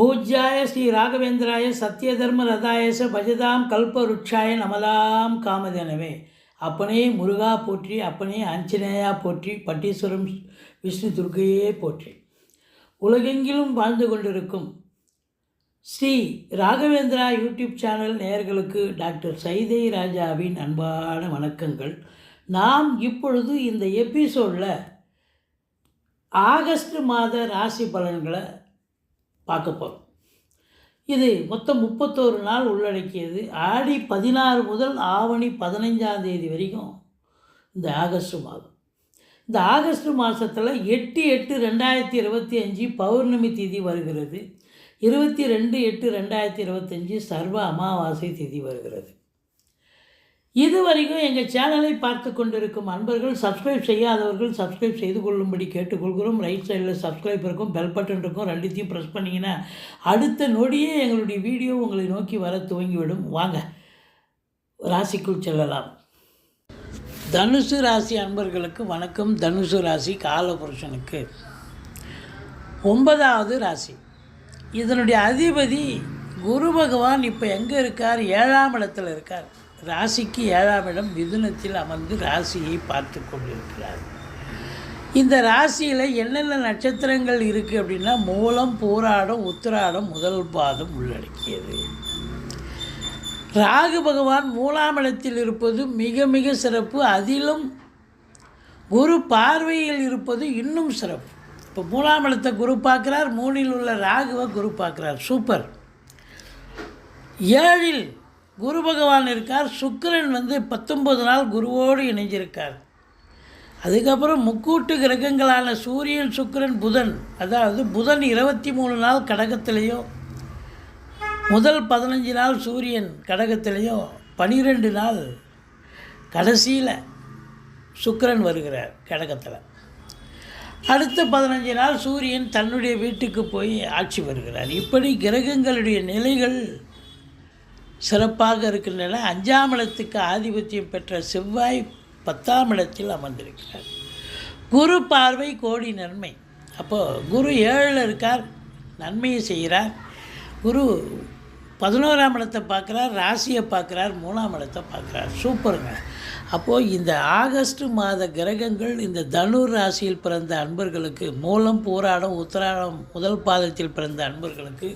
பூஜ்யாய ஸ்ரீ ராகவேந்திராய சத்யதர்ம ரதாயச பஜதாம் கல்பருட்சாய நமதாம் காமதேனவே. அப்பனே முருகா போற்றி அப்பனே ஆஞ்சநேயா போற்றி பட்டீஸ்வரம் விஷ்ணு துர்க்கையே போற்றி. உலகெங்கிலும் வாழ்ந்து கொண்டிருக்கும் ஸ்ரீ ராகவேந்திரா யூடியூப் சேனல் நேயர்களுக்கு டாக்டர் சைதை ராஜாவின் அன்பான வணக்கங்கள். நாம் இப்பொழுது இந்த எபிசோடில் ஆகஸ்ட் மாத ராசி பலன்களை பார்க்க போகிறோம் இது மொத்தம் முப்பத்தோரு நாள் உள்ளடக்கியது. ஆடி பதினாறு முதல் ஆவணி பதினைஞ்சாம் தேதி வரைக்கும் இந்த ஆகஸ்ட் மாதம். இந்த ஆகஸ்ட் மாதத்தில் எட்டு எட்டு ரெண்டாயிரத்தி இருபத்தி அஞ்சு பௌர்ணமி திதி வருகிறது. இருபத்தி ரெண்டு எட்டு ரெண்டாயிரத்தி இருபத்தஞ்சி சர்வ அமாவாசை திதி வருகிறது. இதுவரைக்கும் எங்கள் சேனலை பார்த்து கொண்டிருக்கும் அன்பர்கள் சப்ஸ்கிரைப் செய்யாதவர்கள் சப்ஸ்கிரைப் செய்து கொள்ளும்படி கேட்டுக்கொள்கிறோம். ரைட் சைடில் சப்ஸ்கிரைப் இருக்கும் பெல் பட்டன் இருக்கும் ரெண்டுத்தையும் ப்ரெஸ் பண்ணிங்கன்னா அடுத்த நொடியே எங்களுடைய வீடியோ உங்களை நோக்கி வர துவங்கிவிடும். வாங்க ராசிக்குள் செல்லலாம். தனுசு ராசி அன்பர்களுக்கு வணக்கம். தனுசு ராசி காலபுருஷனுக்கு ஒன்பதாவது ராசி. இதனுடைய அதிபதி குரு பகவான் இப்போ எங்கே இருக்கார்? ஏழாம் இடத்துல இருக்கார். ராசிக்கு ஏழாம் இடம் மிதுனத்தில் அமர்ந்து ராசியை பார்த்து கொண்டிருக்கிறார். இந்த ராசியில் என்னென்ன நட்சத்திரங்கள் இருக்குது அப்படின்னா மூலம் போராடம் உத்திராடம் முதல் பாதம் உள்ளடக்கியது. ராகு பகவான் மூலாம் இடத்தில் இருப்பது மிக மிக சிறப்பு. அதிலும் குரு பார்வையில் இருப்பது இன்னும் சிறப்பு. இப்போ மூலாம் இடத்தை குரு பார்க்குறார் மூணில் உள்ள ராகுவை குரு பார்க்குறார். சூப்பர். ஏழில் குரு பகவான் இருக்கார் சுக்கிரன் வந்து பத்தொம்பது நாள் குருவோடு இணைஞ்சிருக்கார். அதுக்கப்புறம் முக்கூட்டு கிரகங்களான சூரியன் சுக்கிரன் புதன் அதாவது புதன் இருபத்தி மூணு நாள் கடகத்திலையும் முதல் பதினஞ்சு நாள் சூரியன் கடகத்திலையும் பனிரெண்டு நாள் கடைசியில் சுக்கிரன் வருகிறார் கடகத்தில். அடுத்த பதினஞ்சு நாள் சூரியன் தன்னுடைய வீட்டுக்கு போய் ஆட்சி வருகிறார். இப்படி கிரகங்களுடைய நிலைகள் சிறப்பாக இருக்கின்றன. அஞ்சாம் இடத்துக்கு ஆதிபத்தியம் பெற்ற செவ்வாய் பத்தாம் இடத்தில் அமர்ந்திருக்கிறார். குரு பார்வை கோடி நன்மை. அப்போது குரு ஏழில் இருக்கார் நன்மையை செய்கிறார். குரு பதினோராம் இடத்தை பார்க்குறார் ராசியை பார்க்குறார் மூணாம் இடத்தை பார்க்குறார். சூப்பருங்க. அப்போது இந்த ஆகஸ்ட் மாத கிரகங்கள் இந்த தனுர் ராசியில் பிறந்த அன்பர்களுக்கு மூலம் போராடம் உத்தராடம் முதல் பாதத்தில் பிறந்த அன்பர்களுக்கு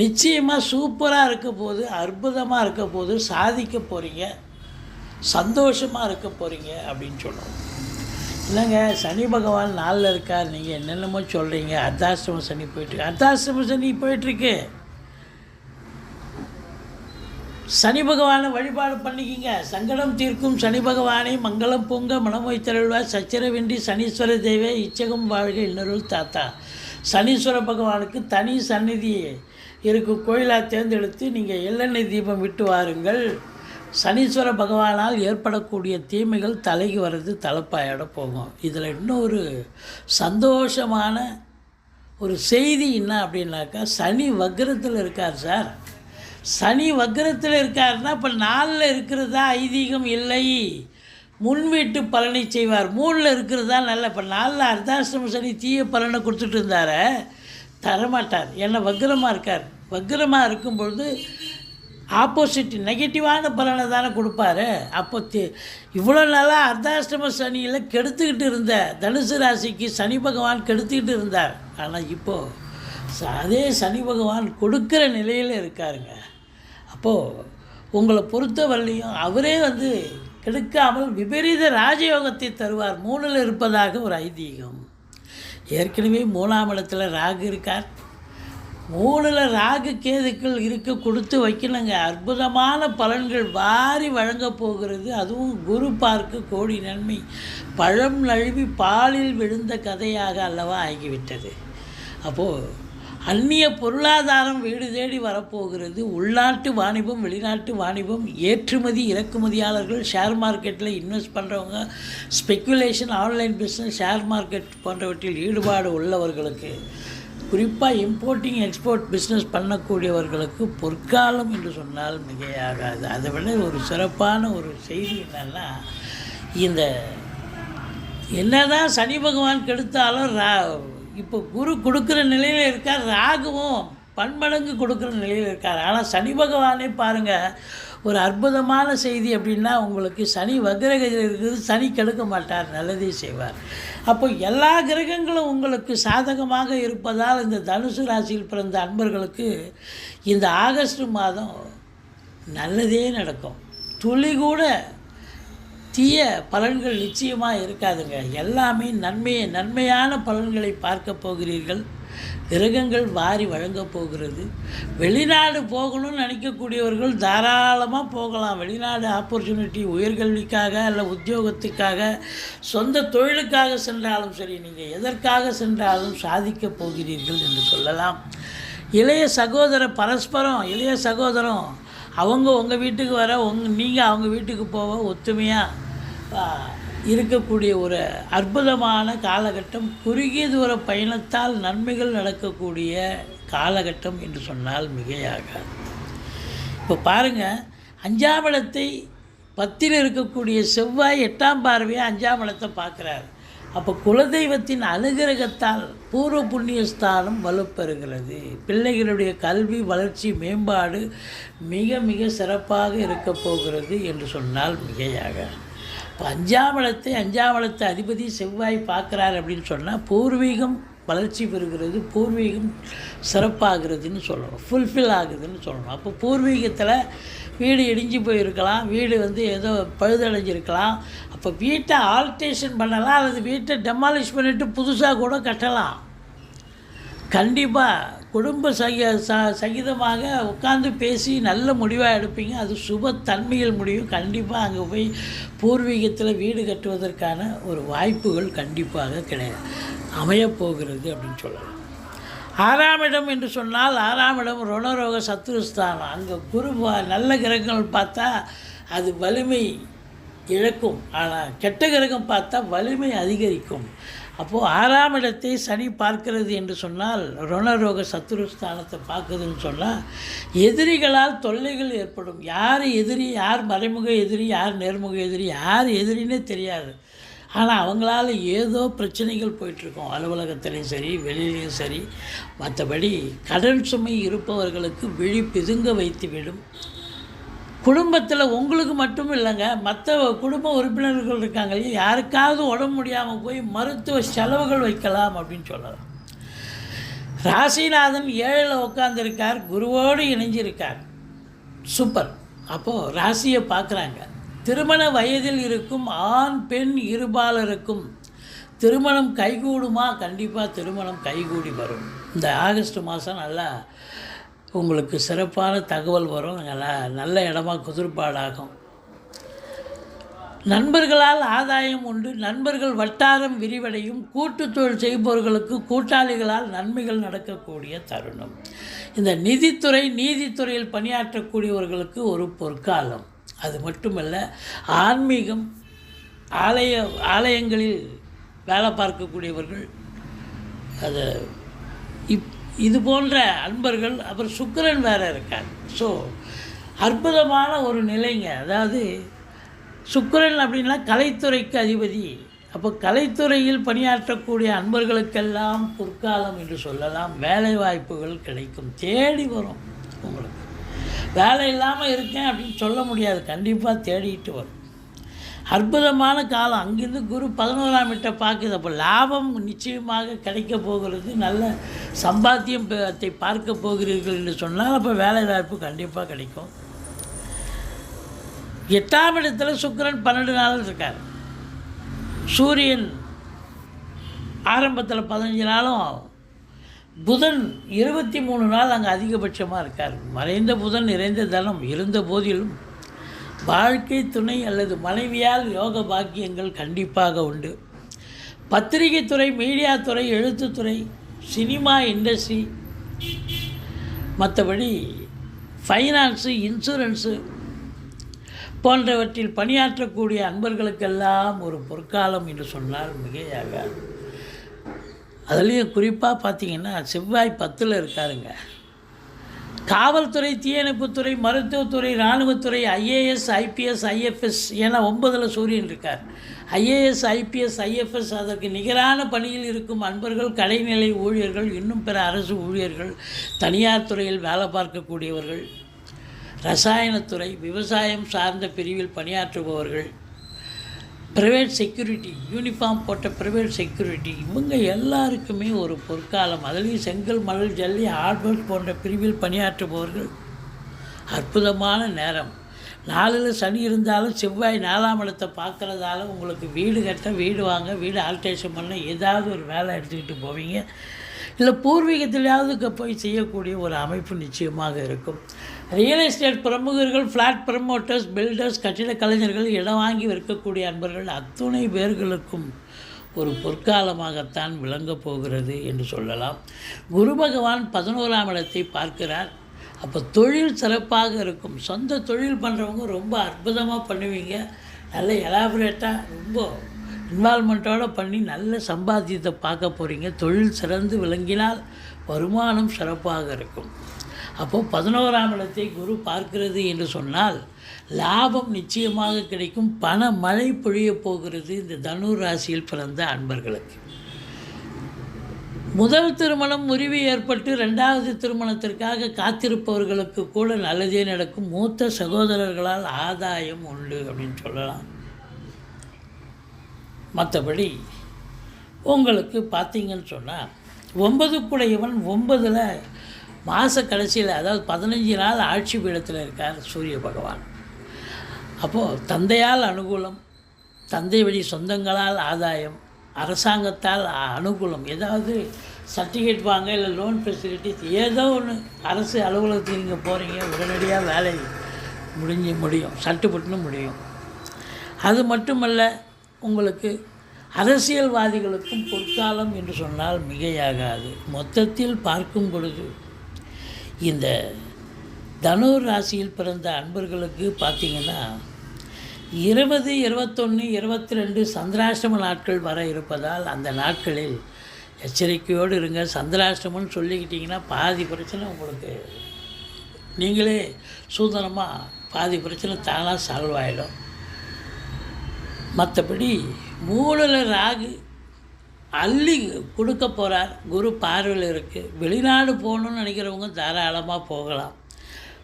நிச்சயமாக சூப்பராக இருக்க போது அற்புதமாக இருக்க போது சாதிக்க போகிறீங்க சந்தோஷமாக இருக்க போகிறீங்க அப்படின்னு சொல்லுவோம் இல்லைங்க சனி பகவான் நாளில் இருக்கார் நீங்கள் என்னென்னமோ சொல்கிறீங்க அர்த்தாசிரம சனி போயிட்டுருக்கு அர்த்தாசிரம சனி போயிட்டுருக்கு. சனி பகவானை வழிபாடு பண்ணிக்கிங்க. சங்கடம் தீர்க்கும் சனி பகவானை மங்களம் பொங்க மனம் வைத்தருள்வார் சச்சரவின்றி சனீஸ்வர தேவே இச்சகம் வாழ்க இன்னொருள் தாத்தா. சனீஸ்வர பகவானுக்கு தனி சந்நிதி இருக்கும் கோயிலாக தேர்ந்தெடுத்து நீங்கள் எள்ளெண்ணெய் தீபம் விட்டு வாருங்கள். சனீஸ்வர பகவானால் ஏற்படக்கூடிய தீமைகள் தலைக்கு வர்றது தலைப்பாயோட போகும். இதில் இன்னொரு சந்தோஷமான ஒரு செய்தி என்ன அப்படின்னாக்கா சனி வக்ரத்தில் இருக்கார் சார். சனி வக்ரத்தில் இருக்காருன்னா இப்போ நாலில் இருக்கிறதா ஐதீகம் இல்லை. முன்வீட்டு பலனை செய்வார். மூணில் இருக்கிறதா நல்ல இப்போ நாலில் அர்த்தாசிரம சனி தீய பலனை கொடுத்துட்டு இருந்தார தரமாட்டார். ஏன்னா வக்ரமாக இருக்கார். வக்ரமாக இருக்கும் பொழுது ஆப்போசிட் நெகட்டிவான பலனை தானே கொடுப்பாரு. அப்போ இவ்வளோ நாளாக அர்த்தாஷ்டம சனியில் கெடுத்துக்கிட்டு இருந்த தனுசு ராசிக்கு சனி பகவான் கெடுத்துக்கிட்டு இருந்தார். ஆனால் இப்போது அதே சனி பகவான் கொடுக்குற நிலையில் இருக்காருங்க. அப்போது உங்களை பொறுத்தவரையிலையும் அவரே வந்து கெடுக்காமல் விபரீத ராஜயோகத்தை தருவார். மூணில் இருப்பதாக ஒரு ஐதீகம். ஏற்கனவே மூணாம் இடத்துல ராகு இருக்கார். மூணில் ராகு கேதுக்கள் இருக்க கொடுத்து வைக்கணுங்க. அற்புதமான பலன்கள் வாரி வழங்கப் போகிறது. அதுவும் குரு பார்க்கு கோடி நன்மை. பழம் நழுவி பாலில் விழுந்த கதையாக அல்லவா ஆகிவிட்டது. அப்போது அந்நிய பொருளாதாரம் வீடு தேடி வரப்போகிறது. உள்நாட்டு வாணிபம் வெளிநாட்டு வாணிபம் ஏற்றுமதி இறக்குமதியாளர்கள் ஷேர் மார்க்கெட்டில் இன்வெஸ்ட் பண்ணுறவங்க speculation online business share market போன்றவற்றில் ஈடுபாடு உள்ளவர்களுக்கு குறிப்பாக இம்போர்ட்டிங் எக்ஸ்போர்ட் பிஸ்னஸ் பண்ணக்கூடியவர்களுக்கு பொற்காலம் என்று சொன்னால் மிகையாகாது. அதை விட ஒரு சிறப்பான ஒரு செய்தி என்னென்னா இந்த என்னதான் சனி பகவான் கெடுத்தாலும் ரா இப்போ குரு கொடுக்குற நிலையில் இருக்கார் ராகுவும் பன்மடங்கு கொடுக்குற நிலையில் இருக்கார். ஆனால் சனி பகவானே பாருங்கள் ஒரு அற்புதமான செய்தி அப்படின்னா உங்களுக்கு சனி வக்ரகதியில் இருக்குது சனி கெடுக்க மாட்டார் நல்லதே செய்வார். அப்போ எல்லா கிரகங்களும் உங்களுக்கு சாதகமாக இருப்பதால் இந்த தனுசு ராசியில் பிறந்த அன்பர்களுக்கு இந்த ஆகஸ்ட் மாதம் நல்லதே நடக்கும். துளி கூட தீய பலன்கள் நிச்சயமாக இருக்காதுங்க. எல்லாமே நன்மையை நன்மையான பலன்களை பார்க்க போகிறீர்கள். கிரகங்கள் வாரி வழங்கப் போகிறது. வெளிநாடு போகணும்னு நினைக்கக்கூடியவர்கள் தாராளமாக போகலாம். வெளிநாடு ஆப்பர்ச்சுனிட்டி உயர்கல்விக்காக அல்ல உத்தியோகத்துக்காக சொந்த தொழிலுக்காக சென்றாலும் சரி நீங்கள் எதற்காக சென்றாலும் சாதிக்கப் போகிறீர்கள் என்று சொல்லலாம். இளைய சகோதர பரஸ்பரம் இளைய சகோதரம் அவங்க உங்கள் வீட்டுக்கு வர உங் நீங்கள் அவங்க வீட்டுக்கு போக ஒத்துமையாக இருக்கக்கூடிய ஒரு அற்புதமான காலகட்டம் குறுகிய தூர பயணத்தால் நன்மைகள் நடக்கக்கூடிய காலகட்டம் என்று சொன்னால் மிகையாக இப்போ பாருங்கள் அஞ்சாம் இடத்தை பத்தில் இருக்கக்கூடிய செவ்வாய் எட்டாம் பார்வையாக அஞ்சாம் இடத்தை பார்க்குறாரு. அப்போ குலதெய்வத்தின் அனுகிரகத்தால் பூர்வ புண்ணிய ஸ்தானம் வலுப்பெறுகிறது. பிள்ளைகளுடைய கல்வி வளர்ச்சி மேம்பாடு மிக மிக சிறப்பாக இருக்கப் போகிறது என்று சொன்னால் மிகையாக இப்போ அஞ்சாவளத்தை இடத்தை அதிபதி செவ்வாய் பார்க்குறார் அப்படின்னு சொன்னால் பூர்வீகம் வளர்ச்சி பெறுகிறது பூர்வீகம் சிறப்பாகிறதுன்னு சொல்லணும் ஃபுல்ஃபில் ஆகுதுன்னு சொல்லணும். அப்போ பூர்வீகத்தில் வீடு இடிஞ்சு போயிருக்கலாம் வீடு வந்து ஏதோ பழுதடைஞ்சிருக்கலாம். அப்போ வீட்டை ஆல்ட்ரேஷன் பண்ணலாம் அல்லது வீட்டை டெமாலிஷ் பண்ணிவிட்டு புதுசாக கூட கட்டலாம். கண்டிப்பாக குடும்ப சகி ச சகிதமாக உட்காந்து பேசி நல்ல முடிவாக எடுப்பீங்க. அது சுபத்தன்மையில் முடியும். கண்டிப்பாக அங்கே போய் பூர்வீகத்தில் வீடு கட்டுவதற்கான ஒரு வாய்ப்புகள் கண்டிப்பாக கிடையாது. அமையப்போகிறது அப்படின்னு சொல்லலாம். ஆறாம் இடம் என்று சொன்னால் ஆறாம் இடம் ருணரோக சத்துருஸ்தானம் அங்கே குரு நல்ல கிரகங்கள் பார்த்தா அது வலிமை இழக்கும். ஆனால் கெட்ட கிரகம் பார்த்தா வலிமை அதிகரிக்கும். அப்போது ஆறாம் இடத்தை சனி பார்க்கிறது என்று சொன்னால் ருணரோக சத்துருஸ்தானத்தை பார்க்குதுன்னு சொன்னால் எதிரிகளால் தொல்லைகள் ஏற்படும். யார் எதிரி யார் மறைமுக எதிரி யார் நேர்முக எதிரி யார் எதிரின்னே தெரியாது. ஆனால் அவங்களால ஏதோ பிரச்சனைகள் போயிட்டுருக்கும். அலுவலகத்துலேயும் சரி வெளியிலையும் சரி. மற்றபடி கடன் சுமை இருப்பவர்களுக்கு விழி பிதுங்க வைத்துவிடும். குடும்பத்தில் உங்களுக்கு மட்டும் இல்லைங்க. மற்ற குடும்ப உறுப்பினர்கள் இருக்காங்க இல்லையா? யாருக்காவது உடம்பு முடியாமல் போய் மருத்துவ செலவுகள் வைக்கலாம் அப்படின்னு சொல்லலாம். ராசிநாதன் ஏழில் உட்காந்துருக்கார் குருவோடு இணைஞ்சிருக்கார். சூப்பர். அப்போது ராசியை பார்க்குறாங்க. திருமண வயதில் இருக்கும் ஆண் பெண் இருபாலருக்கும் திருமணம் கைகூடுமா? கண்டிப்பாக திருமணம் கைகூடி வரும். இந்த ஆகஸ்ட் மாதம் நல்லா உங்களுக்கு சிறப்பான தகவல் வரும். நல்லா நல்ல இடமா குதிர்பாடாகும். நண்பர்களால் ஆதாயம் உண்டு. நண்பர்கள் வட்டாரம் விரிவடையும். கூட்டு தொழில் செய்பவர்களுக்கு கூட்டாளிகளால் நன்மைகள் நடக்கக்கூடிய தருணம். இந்த நிதித்துறை நீதித்துறையில் பணியாற்றக்கூடியவர்களுக்கு ஒரு பொற்காலம். அது மட்டுமல்ல ஆன்மீகம் ஆலய ஆலயங்களில் வேலை பார்க்கக்கூடியவர்கள் அது இப் இது போன்ற அன்பர்கள் அப்புறம் சுக்கரன் வேறு இருக்கார். ஸோ அற்புதமான ஒரு நிலைங்க. அதாவது சுக்கரன் அப்படின்னா கலைத்துறைக்கு அதிபதி. அப்போ கலைத்துறையில் பணியாற்றக்கூடிய அன்பர்களுக்கெல்லாம் பொற்காலம் என்று சொல்லலாம். வேலை வாய்ப்புகள் கிடைக்கும். தேடி வரும் உங்களுக்கு. வேலை இல்லாமல் இருக்கேன் அப்படின்னு சொல்ல முடியாது. கண்டிப்பாக தேடிட்டு வரும். அற்புதமான காலம். அங்கிருந்து குரு பதினோராம் வீட்டை பார்க்குது. அப்போ லாபம் நிச்சயமாக கிடைக்க போகிறது. நல்ல சம்பாத்தியம் ப- பார்க்க போகிறீர்கள் என்று சொன்னால் அப்போ வேலை வாய்ப்பு கண்டிப்பாக கிடைக்கும். எட்டாம் இடத்துல சுக்கிரன் பன்னெண்டு நாள் இருக்கார். சூரியன் ஆரம்பத்தில் பதினஞ்சு நாளும் புதன் இருபத்தி மூணு நாள் அங்கே அதிகபட்சமாக இருக்கார். மறைந்த புதன் நிறைந்த தனம். இருந்த போதிலும் வாழ்க்கை துணை அல்லது மனைவியால் யோக பாக்கியங்கள் கண்டிப்பாக உண்டு. பத்திரிகை துறை மீடியா துறை எழுத்துத்துறை சினிமா இண்டஸ்ட்ரி மற்றபடி ஃபைனான்ஸு இன்சூரன்ஸு போன்றவற்றில் பணியாற்றக்கூடிய அன்பர்களுக்கெல்லாம் ஒரு பொற்காலம் என்று சொன்னால் மிகையாகாது அதுலேயும் குறிப்பாக பார்த்தீங்கன்னா செவ்வாய் பத்தில் இருக்காருங்க. காவல்துறை தீயணைப்புத்துறை மருத்துவத்துறை இராணுவத்துறை ஐஏஎஸ் ஐபிஎஸ் ஐஎஃப்எஸ் என ஒன்பதில் சூரியன் இருக்கார். ஐஏஎஸ் ஐபிஎஸ் ஐஎஃப்எஸ் அதற்கு நிகரான பணியில் இருக்கும் அன்பர்கள் கடைநிலை ஊழியர்கள் இன்னும் பிற அரசு ஊழியர்கள் தனியார் துறையில் வேலை பார்க்கக்கூடியவர்கள் ரசாயனத்துறை விவசாயம் சார்ந்த பிரிவில் பணியாற்றுபவர்கள் ப்ரைவேட் செக்யூரிட்டி யூனிஃபார்ம் போட்ட ப்ரைவேட் செக்யூரிட்டி இவங்க எல்லாருக்குமே ஒரு பொற்காலம். அதுலேயும் செங்கல் மணல் ஜல்லி ஹார்ட்வேர் போன்ற பிரிவில் பணியாற்றுபவர்கள். அற்புதமான நேரம். நாளில் சனி இருந்தாலும் செவ்வாய் நாலாம் இடத்தை பார்க்குறதால உங்களுக்கு வீடு கட்ட வீடு வாங்க வீடு ஆல்ட்ரேஷன் பண்ண ஏதாவது ஒரு வேலை எடுத்துக்கிட்டு போவீங்க. இல்லை பூர்வீகத்திலேயாவது போய் செய்யக்கூடிய ஒரு அமைப்பு நிச்சயமாக இருக்கும். ரியல் எஸ்டேட் பிரமுகர்கள் ஃப்ளாட் ப்ரமோட்டர்ஸ் பில்டர்ஸ் கட்டிட கலைஞர்கள் இடம் வாங்கி விற்கக்கூடிய அன்பர்கள் அத்துணை பேர்களுக்கும் ஒரு பொற்காலமாகத்தான் விளங்கப் போகிறது என்று சொல்லலாம். குரு பகவான் பதினோராம் இடத்தை பார்க்கிறார். அப்போ தொழில் சிறப்பாக இருக்கும். சொந்த தொழில் பண்ணுறவங்க ரொம்ப அற்புதமாக பண்ணுவீங்க. நல்ல எலாபரேட்டாக ரொம்ப இன்வால்மெண்ட்டோடு பண்ணி நல்ல சம்பாத்தியத்தை பார்க்க போகிறீங்க தொழில் சிறந்து விளங்கினால் வருமானம் சிறப்பாக இருக்கும். அப்போது பதினோராம் இடத்தை குரு பார்க்கிறது என்று சொன்னால் லாபம் நிச்சயமாக கிடைக்கும் பண மழை பொழியப் போகிறது இந்த தனுர் ராசியில் பிறந்த அன்பர்களுக்கு. முதல் திருமணம் முறிவு ஏற்பட்டு ரெண்டாவது திருமணத்திற்காக காத்திருப்பவர்களுக்கு கூட நல்லதே நடக்கும். மூத்த சகோதரர்களால் ஆதாயம் உண்டு அப்படின்னு சொல்லலாம். மற்றபடி உங்களுக்கு பார்த்தீங்கன்னு சொன்னால் ஒன்பது குடையவன் ஒன்பதில் மாத கடைசியில் அதாவது பதினஞ்சு நாள் ஆட்சி பீடத்தில் இருக்கார் சூரிய பகவான். அப்போது தந்தையால் அனுகூலம் தந்தை வழி சொந்தங்களால் ஆதாயம் அரசாங்கத்தால் அனுகூலம். ஏதாவது சர்டிஃபிகேட் வாங்க இல்லை லோன் ஃபெசிலிட்டிஸ் ஏதோ ஒன்று அரசு அலுவலகத்துக்கு நீங்கள் போகிறீங்க உடனடியாக வேலை முடிஞ்சு முடியும் சட்டுப்பட்டுன்னு முடியும். அது மட்டுமல்ல உங்களுக்கு அரசியல்வாதிகளுக்கும் பொற்காலம் என்று சொன்னால் மிகையாகாது. மொத்தத்தில் பார்க்கும் பொழுது இந்த தனு ராசியில் பிறந்த அன்பர்களுக்கு பார்த்தீங்கன்னா இருபது இருபத்தொன்று இருபத்தி ரெண்டு சந்திராஷ்டம நாட்கள் வர இருப்பதால் அந்த நாட்களில் எச்சரிக்கையோடு இருங்க. சந்திராஷ்டமம்னு சொல்லிக்கிட்டிங்கன்னா பாதி பிரச்சனை உங்களுக்கு. நீங்களே சூதனமாக பாதி பிரச்சனை தானாக சால்வ் ஆகிடும் மற்றபடி மூணில் ராகு அள்ளி கொடுக்க போகிறார் குரு பார்வையில் இருக்குது வெளிநாடு போகணும்னு நினைக்கிறவங்க தாராளமாக போகலாம்.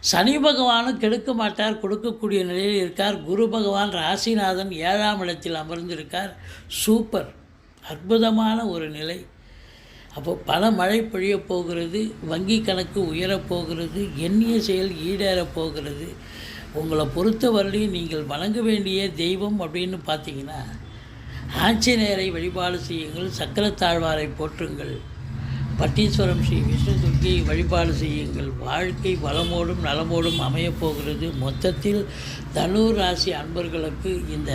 சனி பகவானும் கெடுக்க மாட்டார். கொடுக்கக்கூடிய நிலையில் இருக்கார். குரு பகவான் ராசிநாதன் ஏழாம் இடத்தில் அமர்ந்திருக்கார். சூப்பர். அற்புதமான ஒரு நிலை. அப்போ பல மழை பொழியப் போகிறது. வங்கி கணக்கு உயரப்போகிறது எண்ணிய செயல் ஈடேறப் போகிறது. உங்களை பொறுத்தவரையிலையும் நீங்கள் வணங்க வேண்டிய தெய்வம் அப்படின்னு பார்த்தீங்கன்னா ஆஞ்சநேயரை வழிபாடு செய்யுங்கள் சக்கரத்தாழ்வாரை போற்றுங்கள். பட்டீஸ்வரம் ஸ்ரீ விஷ்ணு துர்க்கையை வழிபாடு செய்யுங்கள். வாழ்க்கை வளமோடும் நலமோடும் அமையப் போகிறது. மொத்தத்தில் தனுர் ராசி அன்பர்களுக்கு இந்த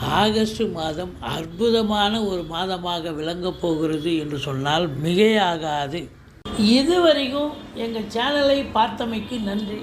ஆகஸ்ட் மாதம் அற்புதமான ஒரு மாதமாக விளங்கப் போகிறது என்று சொன்னால் மிகையாகாது. இதுவரைக்கும் எங்கள் சேனலை பார்த்தமைக்கு நன்றி.